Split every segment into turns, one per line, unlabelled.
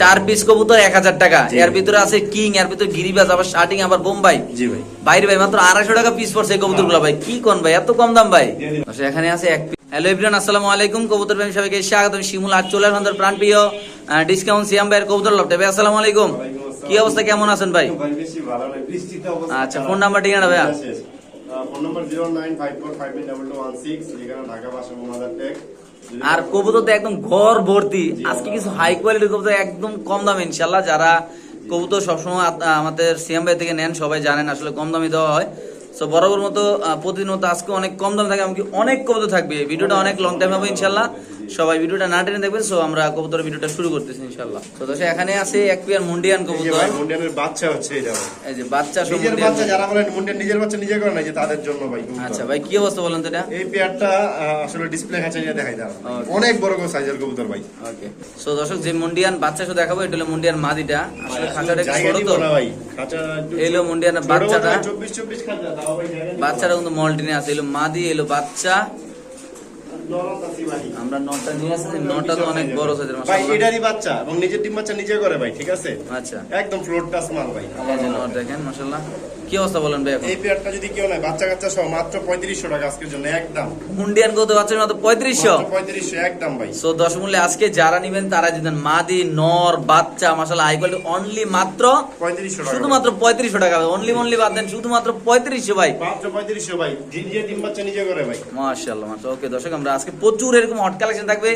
চার পিস কবুতর এক হাজার টাকা। এর ভিতরে আছে কিং এর ভিতরে গিরিবাজ আবার শার্টিং আবার বোম্বাই।
জি ভাই।
বাইরে ভাই মাত্র আড়াইশো টাকা পিস পড়ছে এই কবুতরগুলো ভাই। কি কোন ভাই এত কম দাম ভাই? আচ্ছা, এখানে আছে এক হ্যালো এভরিওয়ান আসসালামু আলাইকুম। কবুতর প্রেমী সবাইকে স্বাগত আমি শিমুল আজ চলে আসলাম প্রাণ প্রিয় ডিসকাউন্ট সিয়াম ভাইয়ের কবুতর লপটে ভাই আসসালামু আলাইকুম। কি অবস্থা কেমন আছেন ভাই? আচ্ছা, ফোন নাম্বার ঠিকানা ভাইয়া?
Phone number zero nine five four five eight double two one six Dhaka বাসা মোহাম্মদ টেক
আর কবুতর তো একদম ঘর ভর্তি। আজকে কিছু হাই কোয়ালিটির কবুতর একদম কম দামে ইনশাল্লাহ যারা কবুতর সবসময় আমাদের সিএম থেকে নেন, সবাই জানেন আসলে কম দামে দেওয়া হয়। সো বরাবর মতো প্রতিদিন মতো আজকে অনেক কম দামে থাকে এমনকি অনেক কবুতর থাকবে। ভিডিওটা অনেক লং টাইম হবে ইনশাল্লাহ। সবাই ভিডিওটা না টেনে দেখবেন সো আমরা কবুতরের ভিডিওটা শুরু করতেছি ইনশাল্লাহ। তো দর্শক এখানে আছে এক পিয়ার মুন্ডিয়ান কবুতর।
মুন্ডিয়ানের বাচ্চা হচ্ছে এটা
এই যে বাচ্চা সব
নিজের বাচ্চা যারা বলেন মুন্ডিয়ান নিজের বাচ্চা নিজে করে না যে তাদের জন্য ভাই
আচ্ছা ভাই কি অবস্থা বলেন তো এটা?
এই পেয়ারটা আসলে ডিসপ্লে খাঁচা নিয়ে দেখাই দাও। অনেক বড় বড় সাইজের কবুতর ভাই।
ওকে সো দর্শক যে মুন্ডিয়ান বাচ্চা শুধু দেখাবো এটা হলো মুন্ডিয়ান মাদিটা। আসলে খাঁচাটা একটু ছোট তো।
ভাই। খাঁচা
হলো মুন্ডিয়ানের বাচ্চাটা।
বড় চব্বিশ চব্বিশ খাঁচা
বাচ্চাটা কিন্তু মল্টিনে আছে এলো মাদি এলো বাচ্চা। আমরা নটা নিয়ে আসছি নটা তো অনেক বড় সাইজের
ভাই এটারই বাচ্চা এবং নিজের ডিম বাচ্চা নিজে করে ভাই ঠিক আছে?
আচ্ছা।
একদম ফ্লোর টাচ মাল ভাই।
এই যে নট দেখেন মাশাআল্লাহ। কি অবস্থা বলেন ভাই
এই পেয়ারটা যদি কেউ নেয় বাচ্চা কাচ্চা সহ মাত্র পঁয়ত্রিশশো টাকা আজকের জন্য একদম।
মুন্ডিয়ান কত বাচ্চার মতো পঁয়ত্রিশশো?
পঁয়ত্রিশশো একদম ভাই।
সো দশ মূল্যে আজকে যারা নিবেন তারা দিতেন মাদি নর বাচ্চা মাশাআল্লাহ কোয়ালিটি অনলি মাত্র
টাকা।
শুধুমাত্র পঁয়ত্রিশশো টাকা অনলি অনলি বাদ দেন শুধুমাত্র পঁয়ত্রিশশো ভাই।
মাত্র ভাই নিজে ডিম বাচ্চা নিজে করে ভাই।
মাশাআল্লাহ মাশাআল্লাহ। ওকে দর্শক আমরা আজকে প্রচুর এরকম হট কালেকশন থাকবে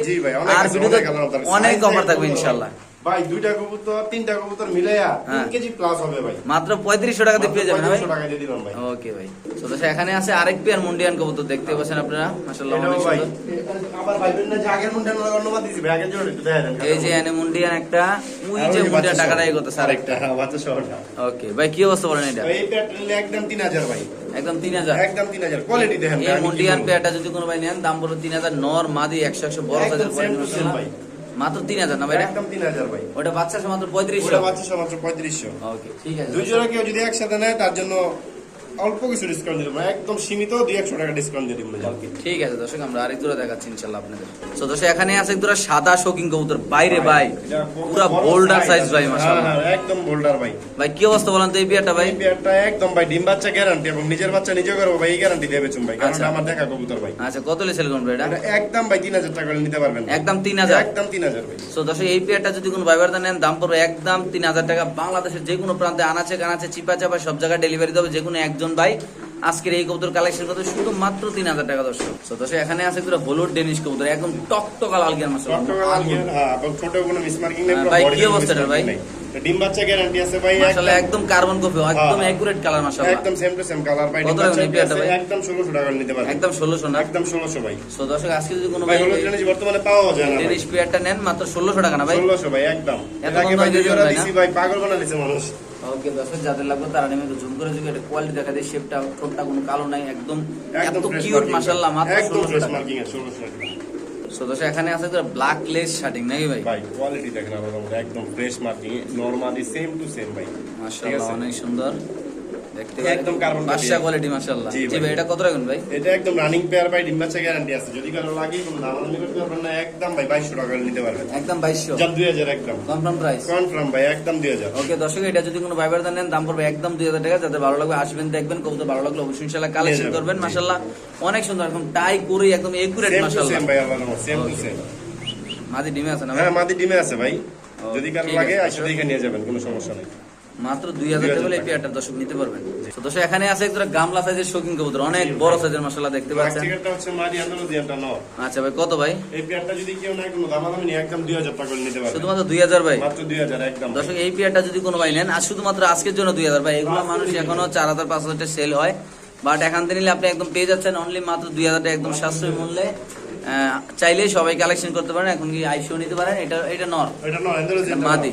অনেক
আর অফার থাকবে
হবে। ভাই দুইটা কবুতর তিনটা কবুতর মিলাইয়া
হ্যাঁ।
কেজি প্লাস হবে ভাই।
মাত্র পঁয়ত্রিশশো টাকা দিয়ে পেয়ে যাবেন ভাই?
3500 টাকা দিয়ে দিলাম ভাই।
ওকে ভাই। তো এখানে আছে আরেক পেয়ার মুন্ডিয়ান কবুতর দেখতে পাচ্ছেন আপনারা? মাশাআল্লাহ অনেক সুন্দর।
আবার ভাইবেন না যে আগের মুন্ডা অনুবাদ দিছি ভাই আগের জন্য একটু দেন।
এই যে এনে মুন্ডিয়ান একটা ওই যে মুন্ডিয়ান টাকাটাই
সহ।
করতেছে আরেকটা
আরেকটা হ্যাঁ বাচ্চা শহরটা
ওকে ভাই কি অবস্থা বলেন এটা?
এই পেয়ারটা নিলে একদম তিন হাজার ভাই।
একদম তিন হাজার?
একদম তিন হাজার। কোয়ালিটি দেখেন
এই মুন্ডিয়ান? পেয়ারটা যদি কোনো ভাই নেন দাম পড়বে তিন হাজার নর মাদি একশো একশো বড় সাইজের কোয়ালিটি
ভাই।
মাত্র তিন হাজার না ভাই?
একদম তিন হাজার ভাই।
ওটা বাচ্চা মাত্র পঁয়ত্রিশশো?
ওটা বাচ্চা মাত্র পঁয়ত্রিশশো।
ওকে ঠিক আছে।
দুই জোড়া কেউ যদি একসাথে নেয় তার জন্য অল্প কিছু ডিসকাউন্ট দিয়ে দেবো। একদম সীমিত দুই একশো টাকা ডিসকাউন্ট দিয়ে দেবো।
ঠিক আছে দর্শক আমরা আরেক দূরে দেখাচ্ছি ইনশাল্লাহ আপনাদের। তো দর্শক এখানে আছে এক দুরা সাদা শোকিং কবুতর। বাইরে ভাই পুরা বোল্ডার সাইজ ভাই মাশাআল্লাহ।
হ্যাঁ, একদম বোল্ডার ভাই।
ভাই কি অবস্থা বলেন তো এই বিয়ারটা ভাই?
এই পেয়ারটা একদম ভাই ডিম বাচ্চা গ্যারান্টি এবং নিজের বাচ্চা নিজে করব ভাই এই গ্যারান্টি দেবে চুম ভাই কারণ
আচ্ছা।
আমার দেখা কবুতর ভাই।
আচ্ছা কত ভাই এটা
একদম ভাই তিন হাজার টাকা করে নিতে পারবেন।
একদম তিন হাজার?
একদম তিন হাজার ভাই।
সো দর্শক এই পেয়ারটা যদি কোনো ভাইবার নেন দাম পড়বে একদম তিন হাজার টাকা। বাংলাদেশের যে কোনো প্রান্তে আনাচে কানাচে চিপা চাপা সব জায়গায় ডেলিভারি দেবে যে কোনো একজন ভাই আজকের এই কবুতর কালেকশন করতে শুধু মাত্র তিন হাজার টাকা দর্শক। এখানে আছে পুরো হলুদ ডেনিশ কবুতর একদম টকটকা লাল গিয়ার
গিয়ে, হ্যাঁ, ছোট কোনো মিসমার্কিং নেই
হ্যাঁ, ভাই, কি অবস্থা ভাই?
ডিম বাচ্চা গ্যারান্টি আছে ভাই একদম
কার্বন কপি একদম
হ্যাঁ।
একুরেট কালার মাসাল্লাহ
একদম সেম টু সেম কালার ভাই
কত?
একদম ষোলোশো টাকা করে নিতে পারবেন
একদম ষোলোশো না?
একদম ষোলোশো ভাই।
সো দর্শক আজকে যদি কোনো
ভাই জিনিস বর্তমানে পাওয়া যায় না
পেয়ারটা নেন মাত্র ষোলোশো টাকা না ভাই?
ষোলোশো ভাই একদম।
এত কম দামে?
দিছি ভাই পাগল বানালিছে মানুষ।
ওকে দর্শক যাদের লাগবে তারা নেমে একটু জুম করে যদি এটা কোয়ালিটি দেখা দেয় শেপটা ঠোঁটটা কোনো কালো নাই একদম এত কিউট মাশাআল্লাহ মাত্র
একদম
ষোলোশো
ফ্রেশ
টাকা। সো দর্শক এখানে আছে তোর ব্ল্যাক লেস শার্টিং নাকি ভাই?
ভাই কোয়ালিটি দেখেন আলাদা একদম fresh marking normally same to same ভাই।
মাশাআল্লাহ অনেক সুন্দর। দেখতে
একদম carbon
বাদশা কোয়ালিটি মাশাআল্লাহ।
জি
জি
ভাই।
ভাই। এটা কত রাখুন ভাই?
এটা একদম রানিং পেয়ার ভাই ডিম বাচ্চা গ্যারান্টি আছে। যদি কারও লাগে কোনো দামাদামি করতে পারবেন না একদম ভাই বাইশশো টাকা নিতে পারবেন।
একদম বাইশশো।
যান দুই হাজার একদম।
কনফার্ম প্রাইস
কনফার্ম ভাই একদম দুই হাজার।
ওকে দর্শক এটা যদি কোনো ভাইবার নেন দাম পড়বে একদম দুই হাজার টাকা। যাদের ভালো লাগবে আসবেন দেখবেন ভালো লাগলে অবশ্যই কালেকশন করবেন। মাশাআল্লাহ। অনেক সুন্দর একদম টাই করে একদম একুরেট মাশাআল্লাহ।
সেম ভাই আল্লাহ সেম টু সেম
মাদি ডিমে আছে না
হ্যাঁ মাদি ডিমে আছে ভাই। যদি
কারও
লাগে
আছে,
আসে দেখে নিয়ে যাবেন কোনো সমস্যা নেই।
মাত্র দুই হাজার টাকা এই। পেয়ারটা দর্শক নিতে পারবেন। তো দর্শক এখানে আছে একটা গামলা সাইজের শৌখিন কবুতর। অনেক বড় সাইজের মাশাআল্লাহ দেখতে পাচ্ছেন। আচ্ছা ভাই কত ভাই?
এই পেয়ারটা যদি কেউ নাই কোনো দামাদামি একদম দুই হাজার টাকা নিতে পারবেন
শুধুমাত্র দুই হাজার ভাই?
মাত্র দুই হাজার একদম।
দর্শক এই পেয়ারটা যদি কোনো ভাই নেন আর শুধুমাত্র আজকের জন্য দুই হাজার ভাই এগুলো মানুষ এখনও চার হাজার পাঁচ হাজার সেল হয়। বাট এখান থেকে নিলে আপনি একদম পেয়ে যাচ্ছেন অনলি মাত্র দুই হাজার টাকা একদম সাশ্রয়ী মূল্যে। চাইলে সবাই কালেকশন করতে পারেন এখন কি আইসিও নিতে পারেন এটা এটা নর।
এটা নয় আন্দোলন
মাদি।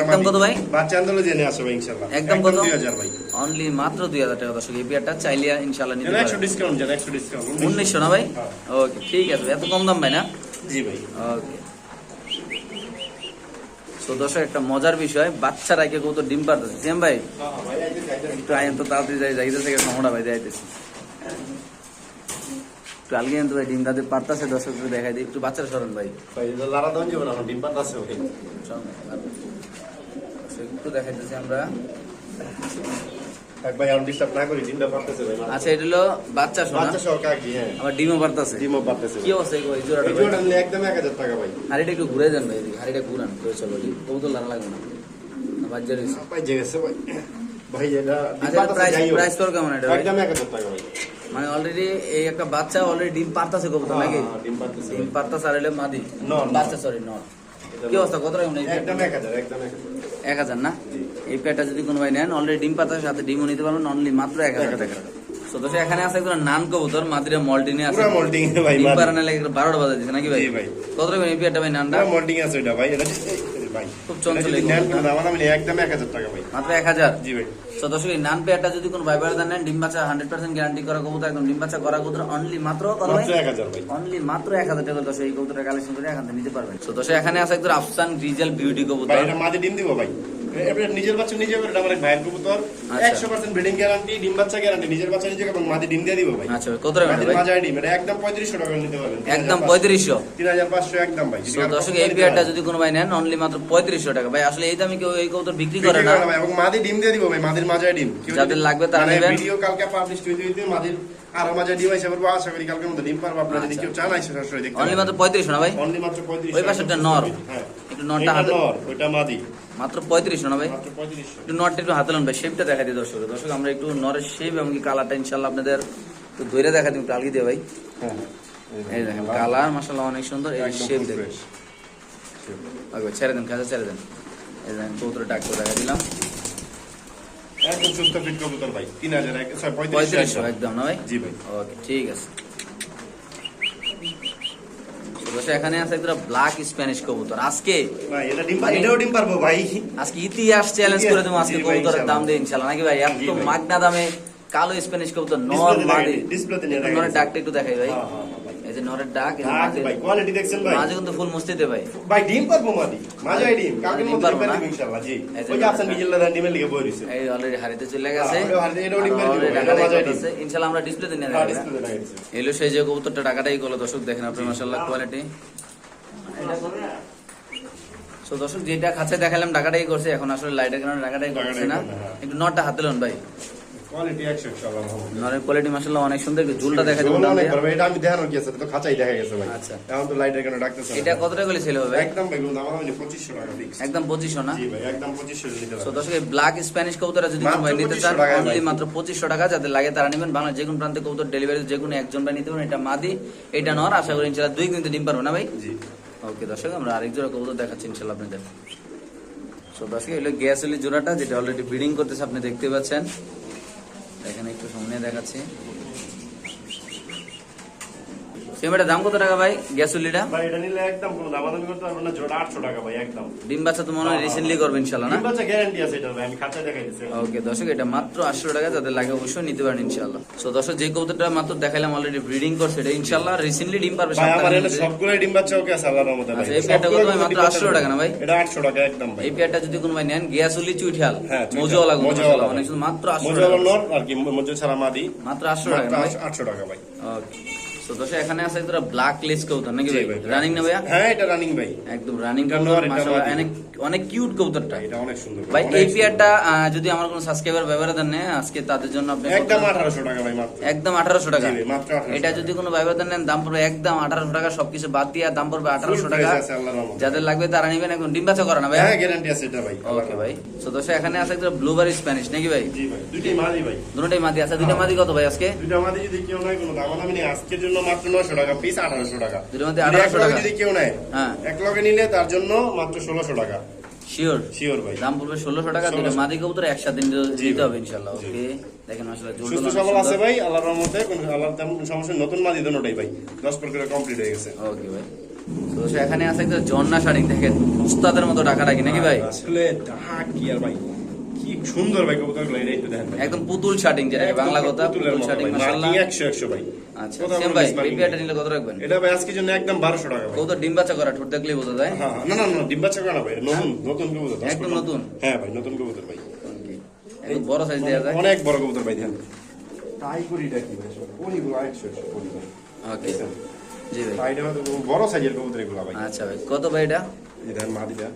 একদম কত ভাই?
বাচ্চা জেনে আসবে ভাই ইনশাআল্লাহ।
একদম কত?
দুই হাজার ভাই।
অনলি মাত্র দুই হাজার টাকা দর্শক এই পেয়ারটা চাইলে ইনশাল্লাহ নিতে পারেন।
ডিসকাউন্ট যান একশো ডিসকাউন্ট
উনিশশো। না ভাই?
হ্যাঁ।
ওকে ঠিক আছে এত কম দাম ভাই না?
জি ভাই।
ওকে তো দর্শক একটা মজার বিষয় বাচ্চারা কে কত ডিম পারতেছে সেম ভাই? একটু আইন তো তাড়াতাড়ি যাই যাইতেছে সময় ভাই যাইতেছি। একটু আলগে আনতে ভাই ডিম দাঁতে পারতাছে দর্শকদের দেখাই দিই। একটু বাচ্চারা সরেন ভাই।
লারা দাম যাবে না আমার ডিম।
So, একটু দেখাইতেছি আমরা।
থাক ভাই আমি ডিস্টার্ব না করি ডিমটা পারতেছে ভাই
আচ্ছা এটা হলো বাচ্চা
হ্যাঁ।
ডিমও পারতাছে।
ডিমও পারতেছে
কি অবস্থা এই জোড়াটা
একদম এক হাজার টাকা ভাই।
হাড়িটা একটু ঘুরে যান ভাই হাড়িটা ঘুরান তো চলো কবুতর লাগবে না।
ভাই জেগেছে ভাই। এটা
আচ্ছা প্রাইস প্রাইস তোর কেমন এটা
একদম এক হাজার টাকা ভাই।
মানে অলরেডি এই একটা বাচ্চা অলরেডি ডিম পারতাছে কবুতর নাকি?
হ্যাঁ, ডিম পারতেছে।
ডিম পারতাছে আর হলে মাদি। বাচ্চা সরি নর কি অবস্থা? কত রকম এই
একদম এক হাজার একদম এক হাজার।
এক হাজার না?
জি।
এই প্যাডটা যদি কোনো ভাই নেন অলরেডি ডিম পাতার সাথে ডিমও নিতে পারবেন অনলি মাত্র এক হাজার
এক হাজার
টাকা। তো দোষে এখানে আছে একজন নান কবুতর মাদিরা মল্টিনে আছে।
পুরা মোল্ডিং ভাই
ডিম। পারানে লাগে বারোটা বাজা দিচ্ছে নাকি ভাই। কত রকম এই প্যাডটা ভাই নানটা?
মোল্ডিং আছে ওইটা ভাই এটা
খুব চঞ্চল
নেন
কবুতরটা।
কোনো দাম আমি একদম এক হাজার টাকা ভাই।
মাত্র এক হাজার?
জি ভাই।
তো দর্শক এই নান পেয়ারটা যদি কোনো ভাই বাড়ি নেন ডিম বাচ্চা হান্ড্রেড পার্সেন্ট গ্যারান্টি করা কবুতর একদম ডিম বাচ্চা করা কবুতর অনলি মাত্র অনলি মাত্র এক হাজার টাকা এই কবুতরের কালেকশন করে এখান থেকে নিতে পারবেন। তো এখানে আছে একদম আফসান গ্রিজেল বিউটি কবুতর।
মাঝে ডিম দিব ভাই। এবারে নিজের বাচ্চা নিজে করে এটা আমার ভাইয়ের কবুতর।
আচ্ছা।
একশো পার্সেন্ট ব্রিডিং গ্যারান্টি ডিম বাচ্চা গ্যারান্টি নিজের বাচ্চা নিজে এবং মাঝে ডিম দিয়ে দিব ভাই।
আচ্ছা কত টাকা ভাই?
মাঝে ডিম এটা একদম পঁয়ত্রিশশো টাকা নিতে পারবেন
একদম পঁয়ত্রিশশো?
তিন হাজার পাঁচশো একদম ভাই
তো দর্শক এই পেয়ারটা যদি কোনো ভাই নেন অনলি মাত্র পঁয়ত্রিশশো টাকা। ভাই আসলে এই দামে কেউ এই কবুতর বিক্রি করে না।
এবং মাদি ডিম দিয়ে দিব ভাই মাদির মাঝে ডিম।
যাদের লাগবে তারা
মানে
নেবেন।
ভিডিও কালকে পাবলিশ হইতে হইতে মাদির আরও মাঝে ডিম হিসেবে পারব আশা করি কালকের মধ্যে ডিম পারব আপনারা যদি
আচ্ছা।
কেউ চান আইসে সরাসরি দেখতে
অনলি মাত্র পঁয়ত্রিশশো না ভাই?
অনলি মাত্র পঁয়ত্রিশ
ওই পাশেরটা নর।
হ্যাঁ।
একটু নটটা হাতে
নর ওইটা মাদি
মাত্র পঁয়ত্রিশশো না ভাই? একটু নটটা একটু হাতে ভাই শেপটা দেখা দিই দর্শক দর্শক আমরা একটু নরের শেপ এবং কি কালারটা ইনশাল্লাহ আপনাদের একটু ধরে দেখা দিই একটু আলগি দিয়ে ভাই।
হ্যাঁ
এই দেখেন কালার মাসাল্লাহ অনেক সুন্দর এই শেপ দেখেন। ওকে ছেড়ে দেন কাজে ছেড়ে দেন। এই দেখেন কবুতর ডাক করে দেখা দিলাম।
একদম সুস্থ ফিট কবুতর ভাই তিন হাজার পঁয়ত্রিশশো। একদম।
না ভাই?
জি ভাই।
ওকে ঠিক আছে। দর্শক, এখানে আছে একটা ব্ল্যাক স্প্যানিশ কবুতর। আজকে
ভাই এটা ডিম এটাও ডিম পারব ভাই।
আজকে ইতিহাস চ্যালেঞ্জ করে দেবো আজকে কবুতরের দাম
ইনশাআল্লাহ।
দিয়ে ইনশাল্লাহ। নাকি ভাই এত মাগনা দামে কালো স্প্যানিশ কবুতর নর মাদি।
ডিসপ্লেতে নিয়ে।
ডাকটা একটু দেখাই ভাই। যে নরের ডাক
ভাই কোয়ালিটি দেখছেন ভাই।
মাঝে কিন্তু ফুল মুস্তিতে ভাই।
ভাই ডিম পারব মাদি? মাঝে ডিম
পারব না?
ইনশাআল্লাহ জি। ওই যে ডিমের লিগে বই দিছে
এই অলরেডি হারিতে চলে গেছে।
হ্যাঁ, ডিম
করতেছে। ইনশাল্লাহ আমরা ডিসপ্লেতে নিয়ে
হ্যাঁ যাচ্ছে
এলো সেই যে কবুতরটা টাকাটাই করল দর্শক দেখেন আপনি মাসাল্লাহ কোয়ালিটি তো দর্শক যেটা খাচ্ছে দেখালাম টাকাটাই করছে। এখন আসলে লাইটের কারণে টাকাটাই করছে না।
হ্যাঁ।
একটু নটটা হাতে লোন ভাই।
কোয়ালিটি 100 ইনশাআল্লাহ
নরের কোয়ালিটি মাসাল্লাহ অনেক সুন্দর। ঝুলটা দেখা
অনেক পারবে, এটা আমি দেখানোর কি আছে, তো খাঁচাই দেখা গেছে ভাই।
আচ্ছা।
এখন তো লাইটের কারণে ডাকতেছে
এটা কত টাকা করে ছেলে হবে
একদম ভাই, দাম হবে 2500 টাকা fix।
একদম পঁচিশশো না?
জি ভাই, একদম 2500 নিতে
তো। দর্শক ব্ল্যাক স্প্যানিশ যদি ভাই নিতে চান অনলি মাত্র পঁচিশশো টাকা যাদের লাগে তারা নেবেন। বাংলা যে কোনো প্রান্তে কবুতর ডেলিভারি যে কোনো একজন ভাই নিতে পারেন এটা মাদি এটা নর আশা করি ইনশাল্লাহ দুই কিন্তু ডিম পারব না ভাই?
জি।
ওকে দর্শক আমরা আরেক জোড়া কবুতর দেখাচ্ছি ইনশাল্লাহ আপনাদের। তো দর্শক এগুলো গ্যাস জোড়াটা যেটা অলরেডি ব্রিডিং করতেছে আপনি দেখতে পাচ্ছেন। এখানে একটু সামনে দেখাচ্ছি। সিমেন্টের দাম কত টাকা ভাই গ্যাস
ভাই, এটা নিলে একদম কোনো দামাদামি করতে পারবেন না, জোড়া 800 টাকা ভাই, একদম।
ডিম বাচ্চা তো মনে হয় রিসেন্টলি করবে ইনশাল্লাহ না
ডিম বাচ্চা guarantee আছে এটার ভাই, আমি খাঁচায় দেখাই দিচ্ছি।
ওকে দর্শক এটা মাত্র আটশো টাকা যাদের লাগে অবশ্যই নিতে পারেন ইনশাল্লাহ তো দর্শক যে কবুতরটা মাত্র দেখাইলাম অলরেডি ব্রিডিং করছে এটা ইনশাল্লাহ রিসেন্টলি ডিম পারবে
ভাই, আমার ডিম বাচ্চা ওকে আছে, আল্লাহর রহমতে ভাই।
আচ্ছা, এই পেয়ারটা কত ভাই? মাত্র
ডিম বাচ্চা
800 টাকা না ভাই?
এটা 800 টাকা একদম ভাই।
এই পেয়ারটা যদি কোনো ভাই নেন গিয়াসুলি চুইঠাল মজুওয়ালা অনেক
ভাই।
সুন্দর, মাত্র আটশো
মজুওয়ালা
টাকা
নর আর কি মজু ছাড়া মাদি
মাত্র আটশো টাকা না ভাই
800 টাকা ভাই
ওকে তো এখানে আছে একটা ব্ল্যাক লেস কবুতর নাকি ভাই?
ভাই।
রানিং না ভাইয়া?
হ্যাঁ এটা রানিং ভাই।
একদম রানিং কবুতর মাশাআল্লাহ অনেক অনেক কিউট কবুতরটা
এটা অনেক সুন্দর
ভাই
অনেক
এই পেয়ারটা যদি আমার কোনো সাবস্ক্রাইবার দেন না আজকে তাদের জন্য আপনি
একদম 1800 টাকা ভাই মাত্র।
একদম আঠারোশো টাকা।
জি মাত্র 1800
এটা যদি কোনো দাম পড়বে একদম টাকা সবকিছু বাদ দিয়ে দাম পড়বে আঠারোশো
Full
টাকা। যাদের লাগবে তারা নিবেন একদম ডিম বাচ্চা করা না ভাই
হ্যাঁ গ্যারান্টি আছে এটা ভাই
ওকে ভাই। তো দর্শক এখানে আছে একটা ব্লুবেরি স্প্যানিশ নাকি ভাই?
জি ভাই দুইটাই মাদি ভাই।
দুটোটাই মাদি আছে। দুইটা মাদি কত ভাই আজকে?
দুইটা মাদি যদি কেউ নেয় কোনো দাম নেই। আজকের জন্য মাত্র 900 টাকা পিস 1800 টাকা। যদি
1800
এক লগে
টাকা।
যদি কেউ নেয়
হ্যাঁ।
এক লগে নিলে তার জন্য মাত্র 1600 টাকা।
শিওর
শিওর ভাই।
দাম পড়বে ষোলোশো টাকা দুটো
1600
মাদি কবুতর একসাথে দিতে হবে ইনশাল্লাহ ওকে? দেখেন আসলে
সুস্থ সবল আছে ভাই আল্লাহর রহমতে কোনো আল্লাহর তেমন সমস্যা নতুন মাদি দুটোটাই ভাই। 10 পর করে কমপ্লিট হয়ে গেছে।
ওকে ভাই। তো এখানে আছে একটা জন্না শাড়ি দেখেন উস্তাদের মতো টাকা রাখি নাকি ভাই
আসলে কি আর ভাই। কি সুন্দর ভাই কবুতরগুলো এটা একটু দেখেন
একদম পুতুল শার্টিং যেটা বাংলা কথা পুতুল
ভাই।
মাশাআল্লাহ।
Marking 100 100 ভাই।
আচ্ছা সেম ভাই পেয়ারটা নিলে কত রাখবেন?
এটা ভাই আজকের জন্য একদম 1200 টাকা ভাই।
কবুতর ডিম বাচ্চা করা ঠোঁট দেখলেই বোঝা যায়।
হ্যাঁ, না না না ডিম বাচ্চা করা ভাই এটা নতুন নতুন কবুতর
একদম নতুন?
হ্যাঁ ভাই নতুন কবুতর ভাই।
একদম বড় সাইজ দেওয়া যায়।
অনেক বড় কবুতর ভাই ধ্যান তাই করি কি ভাই পরিগুলো একশো একশো পরি
ওকে জি ভাই।
ভাই বড় সাইজের কবুতর এগুলো ভাই।
আচ্ছা ভাই কত ভাই এটা?
এই মাদিটা।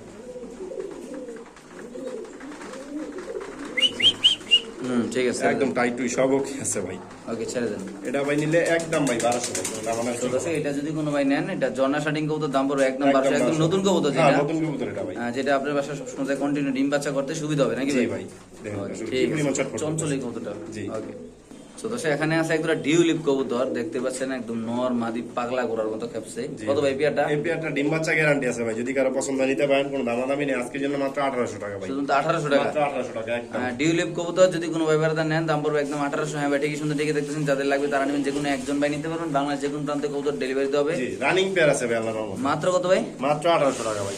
হুম ঠিক আছে
একদম টাইট টুই সব ওকে আছে ভাই।
ওকে ছেড়ে দেন।
এটা ভাই নিলে একদম ভাই বারোশো টাকা। মানে
তো দর্শক, এটা যদি কোনো ভাই নেন এটা জর্না শাটিং কবুতর দাম পড়বে একদম
একদম
বারোশো একদম নতুন কবুতর
হ্যাঁ,
যেটা
নতুন কবুতর এটা ভাই।
যেটা আপনার বাসায় সবসময় কন্টিনিউ ডিম বাচ্চা করতে সুবিধা হবে নাকি ভাই?
ভাই।
ঠিক আছে চঞ্চল এই। কবুতরটা।
জি।
ওকে তো দর্শক, এখানে আছে একদম ডিউলিপ কবুতর দেখতে পাচ্ছেন একদম নর মাদি পাগলা করার মতো খেপছে। কত ভাই পিয়াটা
এই পেয়ারটা ডিম বাচ্চা গ্যারান্টি আছে ভাই যদি কারও পছন্দ নিতে পারেন কোনো দামাদামি নেই আজকের জন্য মাত্র আঠারোশো টাকা ভাই।
শুধু তো আঠারোশো টাকা?
মাত্র আঠারোশো টাকা একদম।
ডিউলিপ কবুতর যদি কোনো ভাই বেড়াতে নেন দাম পড়বে একদম আঠারোশো। হ্যাঁ ভাই ঠিকই সুন্দর ঠিকই দেখতেছেন যাদের লাগবে তারা নেবেন যে কোনো একজন ভাই নিতে পারবেন। বাংলাদেশ যে কোনো প্রান্তে কবুতর ডেলিভারি দিতে হবে।
রানিং পেয়ার আছে ভাই আল্লাহর
মাত্র কত ভাই?
মাত্র আঠারোশো টাকা ভাই।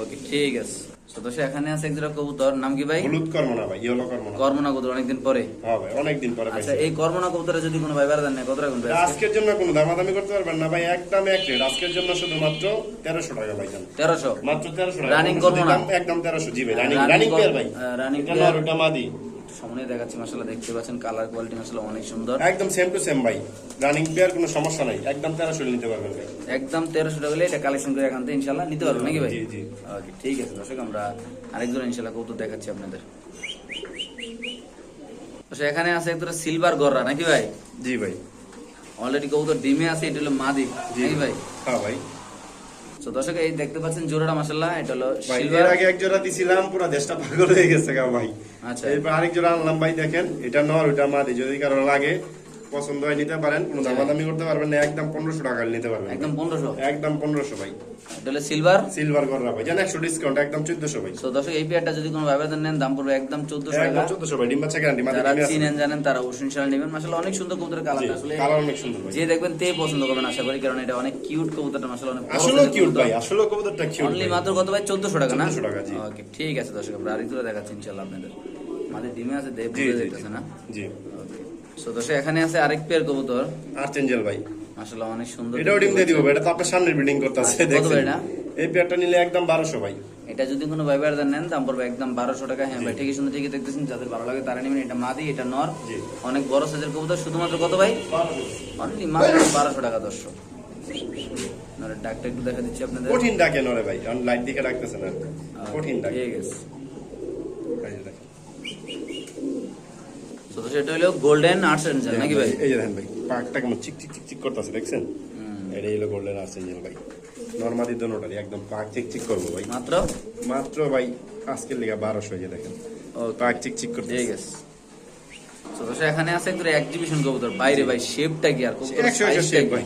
ওকে ঠিক আছে। দর্শক, এখানে আছে এক জোড়া কবুতর। নাম কি ভাই?
হলুদ কর্মনা ভাই ইয়েলো কর্মনা।
কর্মনা কবুতর অনেকদিন পরে।
হ্যাঁ ভাই অনেকদিন পরে
আচ্ছা এই কর্মনা কবুতরে যদি কোনো ভাই বেড়াতে নেয় কত রাখুন ভাই
আজকের জন্য কোনো দামাদামি করতে পারবেন না ভাই একদম এক রেট। আজকের জন্য শুধুমাত্র তেরোশো টাকা ভাই জান।
তেরোশো?
মাত্র তেরোশো টাকা।
Running
কোনো
করব না?
দাম একদম তেরোশো। জি ভাই রানিং রানিং পেয়ার ভাই। Running
pair।
ওটা মাদি।
সামনে দেখাচ্ছি মাসাল্লাহ দেখতে পাচ্ছেন কালার কোয়ালিটি মাসাল্লাহ অনেক সুন্দর।
একদম সেম টু সেম ভাই। রানিং পেয়ার কোনো সমস্যা নাই। একদম তেরোশো নিতে পারবেন ভাই।
একদম তেরোশো টাকা হলে এটা কালেকশন করে এখান থেকে ইনশাল্লাহ নিতে পারবেন নাকি ভাই?
জি, জি।
ওকে ঠিক আছে দর্শক আমরা আরেকজন ইনশাল্লাহ কৌতুক দেখাচ্ছি আপনাদের। দর্শক, এখানে আছে একটা সিলভার গররা নাকি ভাই?
জি ভাই।
অলরেডি কবুতর ডিমে আছে এটা হলো মাদি জি ভাই?
হ্যাঁ ভাই।
তো দর্শক এই দেখতে পাচ্ছেন জোড়াটা মাসাল্লাহ এটা হলো
এর
সিলভার
আগে এক জোড়া দিছিলাম পুরো দেশটা পাগল হয়ে গেছে গা ভাই।
আচ্ছা।
এরপর আরেক জোড়া আনলাম ভাই দেখেন এটা নর ওটা মাদি যদি কারও লাগে। পছন্দ হয় নিতে পারেন কোনো দামাদামি করতে পারবেন না একদম পনেরোশো টাকা নিতে পারবেন
একদম পনেরোশো?
একদম পনেরোশো ভাই।
এটা হলো সিলভার
সিলভার কররা ভাই জান একশো ডিসকাউন্ট একদম চোদ্দশো ভাই।
তো দর্শক এই পেয়ারটা যদি কোনো ব্যবধান নেন দাম পড়বে একদম চোদ্দশো টাকা।
একদম চোদ্দশো ভাই ডিম বাচ্চা গ্যারান্টি
যারা চিনেন জানেন তারা অবশ্যই ইনশাল্লাহ নেবেন। মাসাল্লাহ অনেক সুন্দর কবুতরের
জি,
কালারটা আসলে
কালার অনেক সুন্দর ভাই।
যে দেখবেন তে পছন্দ করবেন আশা করি কারণ এটা অনেক কিউট কবুতরটা মাসাল্লাহ অনেক
আসলে কিউট ভাই আসলে কবুতরটা কিউট
অনলি মাত্র কত ভাই? চোদ্দশো টাকা না?
1400 টাকা, জি।
ওকে ঠিক আছে দর্শক আমরা আরেক দূরে দেখাচ্ছি ইনশাল্লাহ আপনাদের। আমাদের ডিমে আছে দেব বুঝে
জি
না?
জি।
সো দর্শক এখানে আছে আরেক পেয়ার কবুতর।
আর্চেঞ্জেল ভাই।
মাসাল্লাহ অনেক সুন্দর
এটাও ডিম দিয়ে দিব এটা তো আপনার সামনে বিল্ডিং করতেছে
আচ্ছা, কত
দেখছেন?
এটা?
এই পেয়ারটা নিলে একদম বারোশো ভাই।
এটা যদি কোনো ভাই বেড়াদার নেন দাম পড়বে একদম বারোশো টাকা। হ্যাঁ ভাই ঠিকই সুন্দর ঠিকই দেখতেছেন যাদের ভালো লাগে তারা নেবেন। এটা মাদি এটা নর। অনেক বড় সাইজের কবুতর শুধুমাত্র কত ভাই? অনলি মাত্র বারোশো টাকা দর্শক। নরের ডাকটা একটু দেখা দিচ্ছি আপনাদের।
কঠিন ডাকে নরে ভাই লাইট দিকে ডাকতেছে না। কঠিন ডাকে।
ঠিক আছে। তো তো সেটা হলো গোল্ডেন আর্টস এঞ্জেল নাকি ভাই?
এই যে দেখেন ভাই পাকটা কেমন চিক চিক চিক চিক করতেছে দেখছেন?
হুম।
এটাই হলো গোল্ডেন আর্সেঞ্জেল ভাই। নর্মালি দোনোটারই একদম পাক চিক চিক করব ভাই।
মাত্র?
মাত্র ভাই আজকের লিগা বারোশো যে দেখেন।
ওকে
পাক চিক চিক করতে
ঠিক আছে। তো তো এখানে আছে একটু এক্সিবিশন কবুতর। বাইরে ভাই শেপটা কি আর কবুতর কি?
ভাই।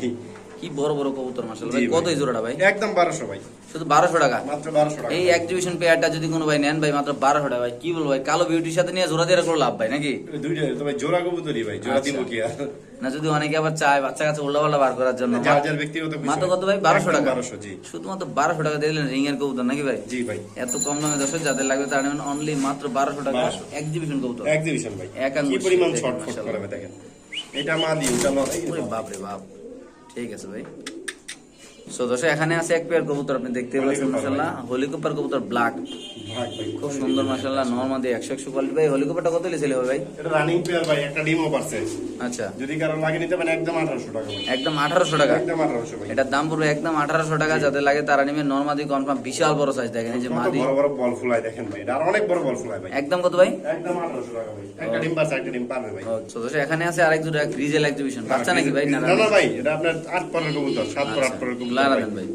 কি বড় বড় কবুতর মাসাল ভাই। কত জোড়াটা ভাই?
একদম বারোশো ভাই।
শুধু বারোশো টাকা? এই এক্সিবিশন পেয়ারটা যদি কোনো ভাই নেন ভাই মাত্র বারোশো টাকা ভাই কি বলব ভাই? কালো বিউটির সাথে নিয়ে জোড়া দিয়ে কোনো লাভ ভাই নাকি?
জোড়া কবুতরই ভাই জোড়া
আচ্ছা।
দিব কি
না যদি অনেকে আবার চায় বাচ্চা কাছে উল্লা পাল্লা বার করার জন্য।
ব্যক্তিগত
মাত্র কত ভাই? বারোশো টাকা।
বারোশো জি।
শুধুমাত্র বারোশো টাকা দিয়ে দিলেন রিং এর কবুতর নাকি ভাই?
জি ভাই।
এত কম দামে দর্শক যাদের লাগবে তারা নেবেন অনলি মাত্র বারোশো টাকা
1200
এক্সিবিশন কবুতর।
এক্সিবিশন ভাই।
এক
পরিমাণ শর্ট। দেখেন। এটা মা দি ওটা
বাপ রে বাপ। ঠিক আছে ভাই। সো দর্শক এখানে আছে এক পেয়ার কবুতর আপনি দেখতে পাচ্ছেন মাসাল্লাহ হলিকপার কবুতর ব্ল্যাক খুব সুন্দর মাসাল্লাহ নর্মাদি একশো একশো কোয়ালিটি ভাই হলিকপারটা কত লিখেছিল ভাই?
এটা রানিং প্লেয়ার ভাই একটা ডিমও পারছে।
আচ্ছা।
যদি কারও লাগে নিতে পারেন একদম আঠারোশো টাকা
একদম আঠারোশো টাকা?
একদম আঠারোশো ভাই।
এটার দাম পড়বে একদম আঠারোশো টাকা যাদের লাগে তারা নেবে। নর্মাদি কনফার্ম বিশাল বড় সাইজ দেখেন এই যে মাদি।
বড় বড় বল ফুলায় দেখেন ভাই। এটা আর অনেক বড় বল ফুলায় ভাই।
একদম কত ভাই?
একদম আঠারোশো টাকা ভাই। একটা ডিম পারছে একটা ডিম পারবে ভাই।
সো দর্শক এখানে আছে আরেক দুটো গ্রিজেল এক্সিবিশন বাচ্চা নাকি ভাই না
না ভাই এটা আপনার আট পরের কবুতর সাত পর আট
আচ্ছা,
পরের কবুতর।
লারা। দেন ভাই।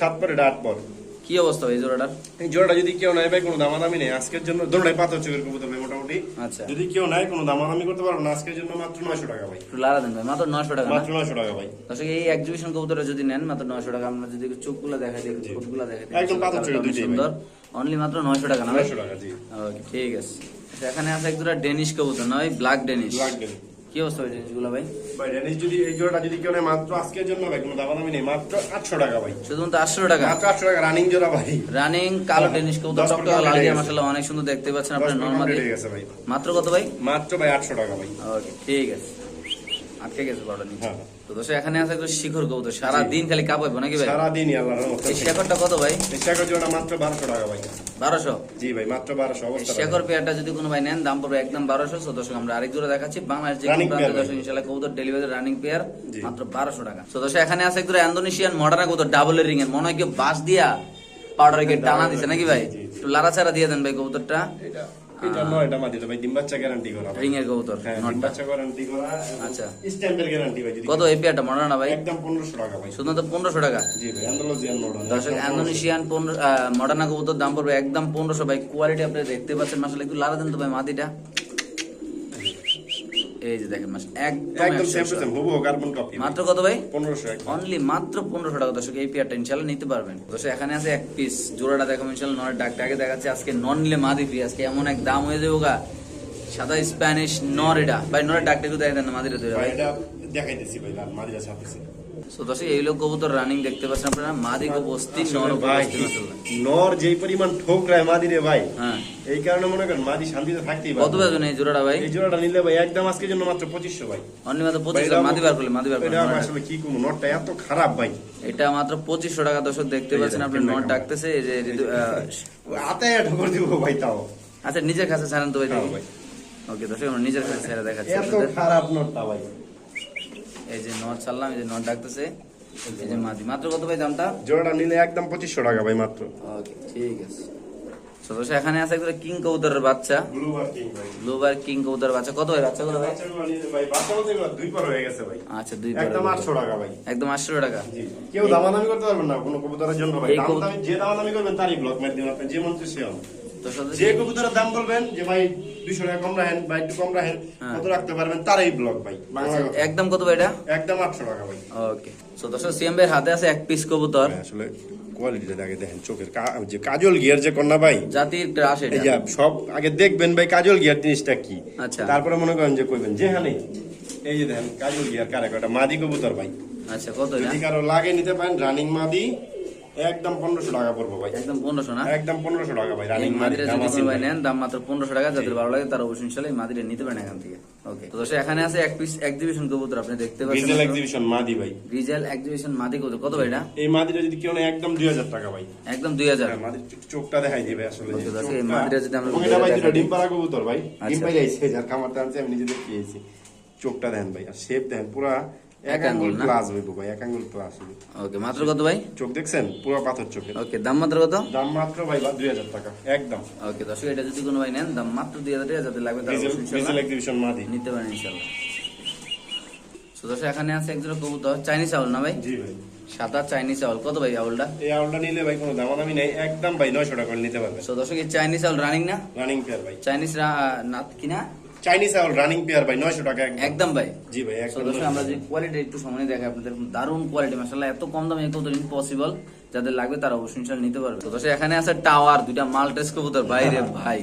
সাত পর পর।
কি অবস্থা ভাই এই জোড়াটার?
এই জোড়াটা যদি কেউ নাই ভাই কোনো দামাদামি নেই। আজকের জন্য দোড়াই পাথর চোখের কবুতর ভাই মোটামুটি।
আচ্ছা।
যদি কেউ নাই কোনো দামাদামি করতে পারব না। আজকের জন্য মাত্র নয়শো টাকা ভাই।
একটু লারা দেন ভাই মাত্র নশো টাকা
মাত্র নয়শো টাকা ভাই।
দর্শক এই এক্সিবিশন কবুতরটা যদি নেন মাত্র নয়শো টাকা। আমরা যদি চোখগুলো দেখাই দিই ফুটগুলো দেখাই দিই
একদম পাথর চোখের দুইটাই
সুন্দর। অনলি মাত্র নয়শো টাকা না
টাকা জি।
ওকে ঠিক আছে। এখানে আছে এক দুটো ডেনিশ কবুতর না ভাই? ব্ল্যাক ডেনিশ
ব্ল্যাক ডেল
কি অবস্থা ভাই জিনিসগুলো ভাই?
ভাই যদি এই জোড়াটা যদি কেউ মাত্র আজকের জন্য ভাই কোনো দামাদামি নেই মাত্র আটশো টাকা ভাই।
শুধুমাত্র আটশো টাকা?
মাত্র আটশো টাকা রানিং জোড়া ভাই।
রানিং কালো টেনিস কবুতর
দশ
টকটকা
পনেরো
লাল দিয়ে
কেটে
মাসাল্লাহ অনেক সুন্দর দেখতে পাচ্ছেন
দশ
আপনার নর্মালি মাত্র কত ভাই?
মাত্র ভাই আটশো টাকা ভাই।
ওকে ঠিক আছে। আটকে গেছে বারোটা নিচে।
হ্যাঁ।
তো দর্শক এখানে আছে একটু শিখর কবুতর। সারা দিন খালি কাপাইবো নাকি ভাই?
সারাদিনই আল্লাহর রহমতে
এই শেখরটা কত ভাই?
এই শেখর জোড়া মাত্র বারোশো টাকা ভাই।
বারোশো?
জি ভাই মাত্র বারোশো অবস্থা
শেখর পেয়ারটা যদি কোনো ভাই নেন দাম পড়বে একদম বারোশো। তো দর্শক আমরা আরেক জোড়া দেখাচ্ছি। বাংলাদেশ যে প্রান্তে দর্শক কবুতর ডেলিভারি রানিং পেয়ার মাত্র বারোশো টাকা। তো দর্শক এখানে আছে একটু ইন্দোনেশিয়ান মডার্ন কবুতর ডাবল রিং এর মনে হয় কেউ বাস দিয়া পাউডারকে টানা দিছে নাকি ভাই। একটু লাড়াচাড়া দিয়ে দেন ভাই কবুতরটা।
এটা এটা নয় এটা মাদি ভাই ডিম বাচ্চা গ্যারান্টি করা
রিং এর কবুতর
হ্যাঁ ডিম বাচ্চা গ্যারান্টি করা
আচ্ছা।
স্ট্যাম্পের গ্যারান্টি ভাই
কত এই পেয়ারটা মডার্ন না ভাই?
একদম পনেরোশো টাকা ভাই।
শুধুমাত্র পনেরোশো টাকা?
জি ভাই আন্দালোজিয়ান মডেল
দর্শক ইন্দোনেশিয়ান পনেরো মডার্না কবুতর দাম পড়বে একদম পনেরোশো। ভাই কোয়ালিটি আপনি দেখতে পাচ্ছেন। মাসালে একটু লাড়া দেন তো ভাই মাটিটা। এই যে দেখেন মাস একদম
একদম সেম টু
100
সেম হুবহু কার্বন কপি
মাত্র কত ভাই? অনলি মাত্র পনেরোশো টাকা। দর্শক এই পেয়ারটা ইনশাল্লাহ নিতে পারবেন। দর্শক এখানে আছে এক পিস জোড়াটা দেখাবো ইনশাল্লাহ নয় ডাকটা আগে দেখাচ্ছে। আজকে নন নিলে মাদি ফ্রি আজকে এমন এক দাম হয়ে যাবে গা। সাদা স্প্যানিশ নরেডা। ভাই নরেডা ডাকটা একটু দেখেন না মাদিরা তৈরি
ভাই
ভাই
এটা দেখাইতেছি ভাই মাদিরা সাথে
তো দর্শক এই কবুতর রানিং দেখতে পাচ্ছেন আপনারা। মাদি বস্তি নর
ভাই নর যেই পরিমাণ ঠোকরায় মাদিরে ভাই
হ্যাঁ।
এই কারণে মনে করেন মাদি শান্তিতে থাকতেই
কত বেজন এই জোড়াটা ভাই?
এই জোড়াটা নিলে ভাই একদম আজকের জন্য মাত্র পঁচিশশো ভাই।
অনলি মাত্র
ভাই,
পঁচিশ
এটা
মাদি বার করলে মাদি বার করলে
আসলে কি করব? নটটা এত খারাপ ভাই।
এটা মাত্র টাকা দর্শক দেখতে পাচ্ছেন আপনি নট ডাকতেছে এই যে
হাতে ঠোকর দিব ভাই তাও।
আচ্ছা নিজের কাছে ছাড়েন তো ভাই
হ্যাঁ।
ওকে দর্শক আমরা নিজের কাছে ছেড়ে দেখাচ্ছি
এত খারাপ নটটা ভাই।
এই যে নট ছাড়লাম এই যে নট ডাকতেছে এই যে মাদি। মাত্র কত ভাই দামটা?
জোড়াটা নিলে একদম পঁচিশশো টাকা ভাই মাত্র।
ওকে ঠিক আছে। এখানে আছে একটা কিং কবুতরের বাচ্চা।
ব্লু কিং ভাই।
ব্লুবার কিং কবুতরের বাচ্চা। কত ভাই বাচ্চা
বাচ্চাগুলো ভাই। দুই পর হয়ে গেছে ভাই।
আচ্ছা দুই
একদম
পারের।
আটশো টাকা ভাই।
একদম আটশো টাকা।
জি। কেউ দামাদামি করতে পারবেন না কোনো কবুতরের জন্য ভাই। দাম যে দামাদামি করবেন তারই ব্লক মার দিন আপনি। যে মন
সাথে
যে কবুতরের দাম বলবেন যে ভাই দুইশো টাকা কম রাখেন বা একটু কম রাখেন
হ্যাঁ।
কত রাখতে পারবেন? তারই ব্লক ভাই
আচ্ছা, একদম কত ভাই এটা?
একদম আটশো টাকা ভাই।
ওকে। তো দর্শক সিএম ভাইয়ের হাতে আছে এক পিস কবুতর।
আসলে কোয়ালিটিটা আগে দেখেন চোখের যে কাজল গিয়ার যে কন্যা ভাই
জাতির ক্রাশ এটা।
সব আগে দেখবেন ভাই কাজল গিয়ার জিনিসটা কি।
আচ্ছা।
তারপরে মনে করেন যে কইবেন যে হ্যাঁ এই যে দেখেন কাজল গিয়ার কারে কয়টা মাদি কবুতর ভাই।
আচ্ছা কত
যদি কারও লাগে নিতে পারেন রানিং মাদি একদম পনেরোশো টাকা পড়ব ভাই।
একদম পনেরোশো না?
একদম পনেরোশো টাকা ভাই রানিং
মাদিরা যদি
দামাসিন
ভাই
ভাই।
নেন দাম মাত্র পনেরোশো টাকা যাদের ভালো লাগে তারা অবশ্যই ইনশাল্লাহ মাদিরা নিতে পারেন এখান থেকে। ওকে তো দর্শক এখানে আছে এক পিস এক্সিবিশন কবুতর আপনি দেখতে
ডিজেল
পাচ্ছেন
এক্সিবিশন মাদি ভাই।
ডিজেল এক্সিবিশন মাদি কবুতর কত ভাই এটা?
এই মাদিটা যদি কেউ নেয় একদম দুই হাজার টাকা ভাই।
একদম দুই হাজার।
হ্যাঁ, মাদির চোখ- চোখটা দেখাই দিবে আসলে
ওকে, দর্শক, এই
চোখটা-
যদি আমরা
এটা ভাই
দেখাই
দুটো ডিম পাড়া কবুতর ভাই। ডিম। পাই যার খামারটা আনছে আমি নিজে দেখিয়েছি। চোখটা দেখেন ভাই আর শেপ দেখেন পুরা এক আঙ্গুল প্লাস হইব ভাই এক আঙ্গুল প্লাস হইব।
ওকে মাত্র কত ভাই?
চোখ দেখছেন? পুরো পাথর চোখের
ওকে দাম মাত্র কত?
দাম মাত্র ভাই দুই হাজার টাকা একদম।
ওকে দর্শক এটা যদি কোনো ভাই নেন দাম মাত্র দুই হাজার টাকা যাদের লাগবে তারা
ডিজেল
অবশ্যই
ডিজেল
ইনশাল্লাহ।
এক্সিবিশন মাদি
নিতে পারেন ইনশাল্লাহ। তো দর্শক এখানে আছে একজোড়া কবুতর চাইনিজ আউল না ভাই?
জি ভাই।
সাদা চাইনিজ আউল কত ভাই আউলটা
এই আউলটা নিলে ভাই কোনো দামাদামি নেই একদম ভাই নয়শো টাকা করে নিতে পারবেন
তো দর্শক এই চাইনিজ আউল রানিং না?
রানিং পেয়ার ভাই।
চাইনিজ নাত কিনা
চাইনিজ আউল রানিং পেয়ার ভাই নয়শো টাকা একদম
একদম ভাই।
জি ভাই একদম
আমরা যে কোয়ালিটি একটু সামনে দেখাই আপনাদের দারুণ কোয়ালিটি মাশাআল্লাহ এত কম দামে কবুতর ইম্পসিবল যাদের লাগবে তারা অবশ্যই ইনশাআল্লাহ নিতে পারবে। তো এখানে আছে টাওয়ার দুইটা মাল্টেস কবুতর। বাইরে ভাই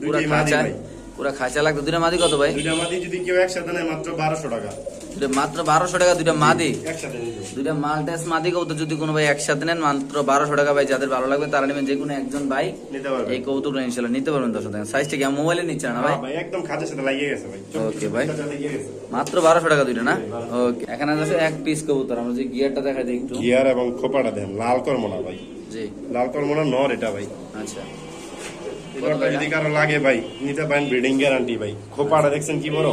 পুরা
দুইটাই মাদি
খাঁচা
ভাই।
পুরা খাঁচা লাগতো। দুইটা মাদি কত ভাই?
দুইটা মাদি যদি কেউ একসাথে নেয় মাত্র বারোশো টাকা।
দুইটা মাত্র বারোশো টাকা দুইটা মাদি?
একসাথে
দুইটা মাল্টেস মাদি কবুতর যদি কোনো ভাই একসাথে নেন মাত্র বারোশো টাকা ভাই যাদের ভালো লাগবে তারা নেবেন যে কোনো একজন ভাই
নিতে পারবে
এই কবুতরটা ইনশাল্লাহ নিতে পারবেন দর্শক দেখেন। সাইজটা কি? মোবাইলে নিচ্ছে না ভাই?
হ্যাঁ ভাই একদম খাঁচার সাথে লাগিয়ে গেছে ভাই।
Okay, ভাই। মাত্র বারোশো টাকা দুইটা না? ওকে এখানে আছে এক পিস কবুতর। আমরা যে গিয়ারটা দেখাই দিই একটু।
গিয়ার এবং খোপাটা দেন লাল কর্মনা ভাই।
জি।
লাল কর্মনা নর এটা ভাই।
আচ্ছা।
এই নরটা যদি কারও লাগে ভাই নিতে পারেন ব্রিডিং গ্যারান্টি ভাই খোপাটা দেখছেন কি বড়।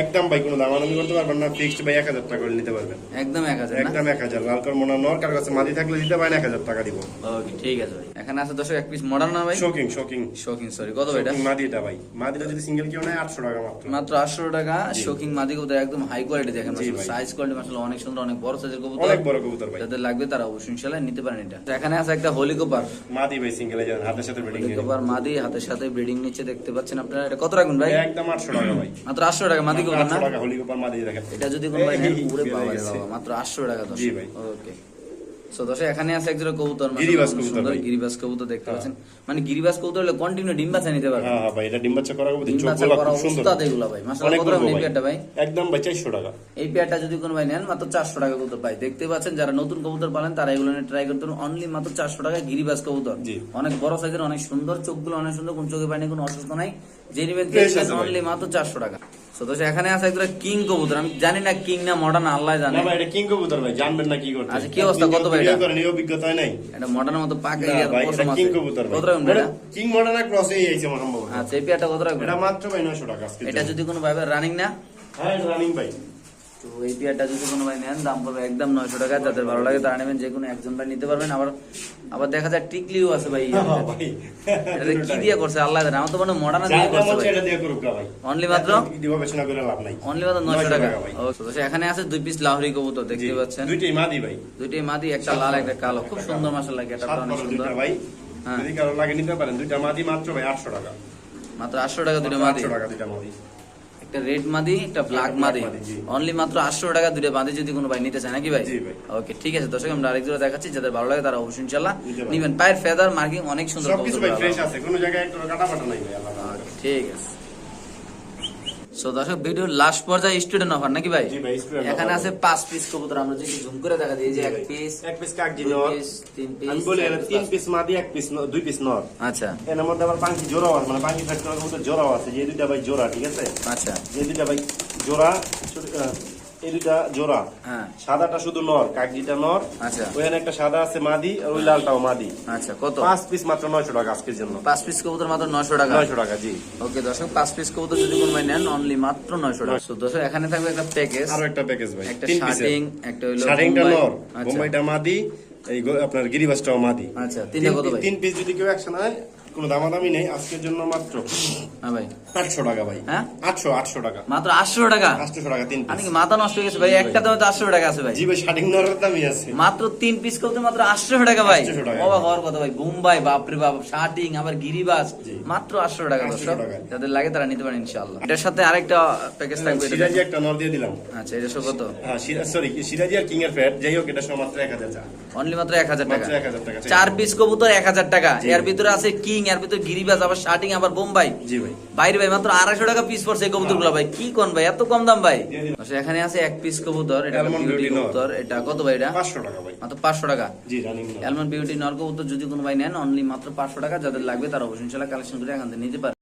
একদম ভাই কোনো দামাদামি করতে পারবেন না ফিক্সড ভাই এক হাজার টাকা করে নিতে পারবেন।
একদম এক হাজার
একদম এক হাজার। লাল কর্মনা নর কার কাছে মাদি থাকলে দিতে পারেন এক হাজার টাকা দিব।
ওকে ঠিক আছে ভাই। এখানে আছে দর্শক এক পিস মডার্ন না ভাই?
শোকিং শোকিং
শৌখিন সরি কত ভাই এটা?
শোকিং মাদি এটা ভাই। মাদিটা যদি সিঙ্গেল কেউ নেয় আটশো টাকা মাত্র।
মাত্র আটশো টাকা। শৌখিন মাদি কবুতর একদম হাই কোয়ালিটি দেখেন সাইজ কোয়ালিটি মাসাল অনেক সুন্দর অনেক বড় সাইজের কবুতর।
অনেক বড় কবুতর ভাই।
যাদের লাগবে তারা অবশ্যই ইনশাল্লাহ নিতে পারেন এটা। তো এখানে আছে একটা হোলি কোপার
মাদি ভাই সিঙ্গেলে যান হাতের সাথে ব্রিডিং
হোলি কোপার মাদি হাতের সাথে ব্রিডিং নিচ্ছে দেখতে পাচ্ছেন আপনারা। এটা কত রাখবেন ভাই?
একদম আটশো টাকা ভাই।
মাত্র আটশো টাকা মাদি না?
টাকা হলি গোপাল মাদি দেখেন।
এটা যদি কোনো ভাই নেন মাত্র আটশো টাকা দশ
জি ভাই।
ওকে। সো দশে এখানে আছে একজোড়া কবুতর
গিরিবাজ
খুব
কবুতর
দেখতে পাচ্ছেন। মানে গিরিবাজ কবুতর হলে কন্টিনিউ ডিম বাচ্চা নিতে পারবে।
হ্যাঁ হ্যাঁ ভাই এটা ডিম বাচ্চা করা কবুতর চোখগুলো
করা
খুব সুন্দর।
উস্তাদ এগুলা ভাই মাশাআল্লাহ
অনেক
কত রাখবেন এই
ভাই।
পেয়ারটা ভাই।
একদম ভাই চারশো টাকা।
এই পেয়ারটা যদি কোনো ভাই নেন মাত্র চারশো টাকা কবুতর পাই দেখতে পাচ্ছেন যারা নতুন কবুতর পালেন তারা এগুলো নিয়ে ট্রাই করতে অনলি মাত্র চারশো টাকা গিরিবাজ কবুতর। অনেক বড় সাইজের অনেক সুন্দর চোখগুলো অনেক সুন্দর কোন চোখে পায়নি কোনো অসুস্থ নাই। যে নিবেন
ভাই।
অনলি মাত্র চারশো টাকা। এখানে আছে একটা কিং কবুতর? আমি জানি না কিং না মডার্ন আল্লাহ জানে।
ভাই এটা কিং কবুতর ভাই জানবেন না কি করতে
আচ্ছা, কি অবস্থা? কত ভাই এটা?
করেন এই অভিজ্ঞতা নাই?
এটা মডার্ন মতো পাকা আছে
কিং কবুতর ভাই।
কত রাখবেন এটা?
কিং মডার্ন ক্রস এই আইছে মহাম্মদ
আচ্ছা এই পেটা কত রাখবেন?
এটা মাত্র ভাই 900 টাকা আজকে
এটা যদি কোনো ভাই রানিং না?
হ্যাঁ রানিং ভাই।
তো এই পেয়ারটা যদি কোনো ভাই নেন দাম পড়বে একদম নয়শো টাকা। যাদের ভালো লাগে তারা নেবেন যে কোনো একজন ভাই নিতে পারবেন। আবার আবার দেখা যায় টিকলিও আছে ভাই।
হ্যাঁ,
এটা কি দিয়ে করছে? আল্লাহ জানে। আমার তো মনে মডার্ন দিয়ে করছে ভাই। Only মাত্র?
দিব করে লাভ নাই।
অনলি মাত্র নয়শো
900
টাকা। এখানে আছে দুই পিস লাহরি কবুতর দেখতে পাচ্ছেন?
দুইটাই মাদি ভাই।
দুইটাই মাদি একটা লাল একটা কালো। খুব সুন্দর মাসাল লাগে এটা অনেক সুন্দর।
ভাই।
হ্যাঁ।
যদি কারও লাগে নিতে পারেন দুইটা মাদি মাত্র ভাই 800 টাকা।
মাত্র আটশো টাকা দুটো মাদি।
800 টাকা দুইটা মাদি।
একটা রেড মাদি একটা ব্ল্যাক মাদি। অনলি মাত্র আটশো টাকা দুটো মাদি যদি কোনো ভাই নিতে চায় নাকি ভাই? ওকে ঠিক আছে দর্শক আমরা আরেক জোড়া দেখাচ্ছি যাদের ভালো লাগে তারা অবশ্যই ইনশাল্লাহ নিবেন। পায়ের ফেদার মার্কিং অনেক সুন্দর ঠিক আছে। সো দর্শক ভিডিওর লাস্ট পর্যায়ে স্টুডেন্ট অফার নাকি ভাই? এখানে আছে পাঁচ পিস কবুতর আমরা যদি জুম করে দেখা দিই যে এক পিস
এক পিস কাক
দুই তিন পিস
আমি বলি এর তিন পিস মাদি এক পিস দুই পিস নর।
আচ্ছা।
এর মধ্যে আবার পাঁচটি জোড়াও আছে মানে পাঁচটি ফ্যাক্টর কবুতর জোড়া আছে যে দুইটা ভাই জোড়া ঠিক আছে?
আচ্ছা।
যে দুইটা ভাই জোড়া এই দুইটা জোড়া।
হ্যাঁ।
সাদাটা শুধু নর কাকজিটা নর।
আচ্ছা।
ওখানে একটা সাদা আছে মাদি আর ওই লালটাও মাদি।
আচ্ছা কত?
পাঁচ পিস মাত্র নয়শো টাকা আজকের জন্য।
পাঁচ পিস কবুতর মাত্র নয়শো টাকা?
নয়শো টাকা জি।
ওকে দর্শক পাঁচ পিস কবুতর যদি কোনো ভাই নেন অনলি মাত্র নয়শো টাকা। দর্শক এখানে থাকবে একটা প্যাকেজ
আরও একটা প্যাকেজ ভাই।
একটা শার্টিং একটা
শার্টিংটা নর
আচ্ছা।
বোম্বাইটা মাদি এই আপনার গিরিবাসটাও মাদি।
আচ্ছা তিনটা কত ভাই?
তিন পিস যদি কেউ একসাথে হয় কোনো দামাদামি নেই আজকের জন্য মাত্র
হ্যাঁ ভাই।
আটশো টাকা ভাই।
হ্যাঁ?
আটশো আটশো টাকা।
মাত্র আটশো টাকা?
আটশো টাকা তিন পিস
মাথা নষ্ট হয়ে গেছে ভাই? একটা দামে তো আটশো টাকা আছে ভাই।
জি ভাই শার্টিং নরের দামই আছে।
মাত্র তিন পিস করতে মাত্র আটশো টাকা ভাই।
800
অবাক হওয়ার কথা ভাই। বোম্বাই বাপরে বাপ আবার গিরিবাস। মাত্র আটশো টাকা
800
দর্শক।
টাকা।
যাদের লাগে তারা নিতে পারেন ইনশাআল্লাহ। এটার সাথে আরেকটা প্যাকেজ থাকবে
সিরাজি একটা নর দিয়ে দিলাম।
আচ্ছা এটা সব কত?
হ্যাঁ সরি সিরাজি আর কিং এর ফ্যাট যাই হোক এটা সব মাত্র এক হাজার
অনলি মাত্র এক হাজার টাকা।
মাত্র 1000 টাকা।
চার পিস কবুতর এক হাজার টাকা। এর ভিতরে আছে কিং এর ভিতরে আবার আবার বোম্বাই।
জি ভাই।
বাইরে ভাই মাত্র আড়াইশো টাকা পিস পড়ছে কবুতরগুলো ভাই। কি কোন ভাই? এত কম দাম ভাই। আচ্ছা, এখানে আছে এক পিস কবুতর এটা বিউটি কবুতর। এটা কত ভাই এটা?
পাঁচশো টাকা ভাই।
মাত্র পাঁচশো টাকা।
জি
অ্যালমন্ড বিউটি নর কবুতর যদি কোনো ভাই নেন অনলি মাত্র পাঁচশো টাকা যাদের লাগবে তারা অবশ্যই ইনশাল্লাহ কালেকশন করে এখান থেকে নিতে পারে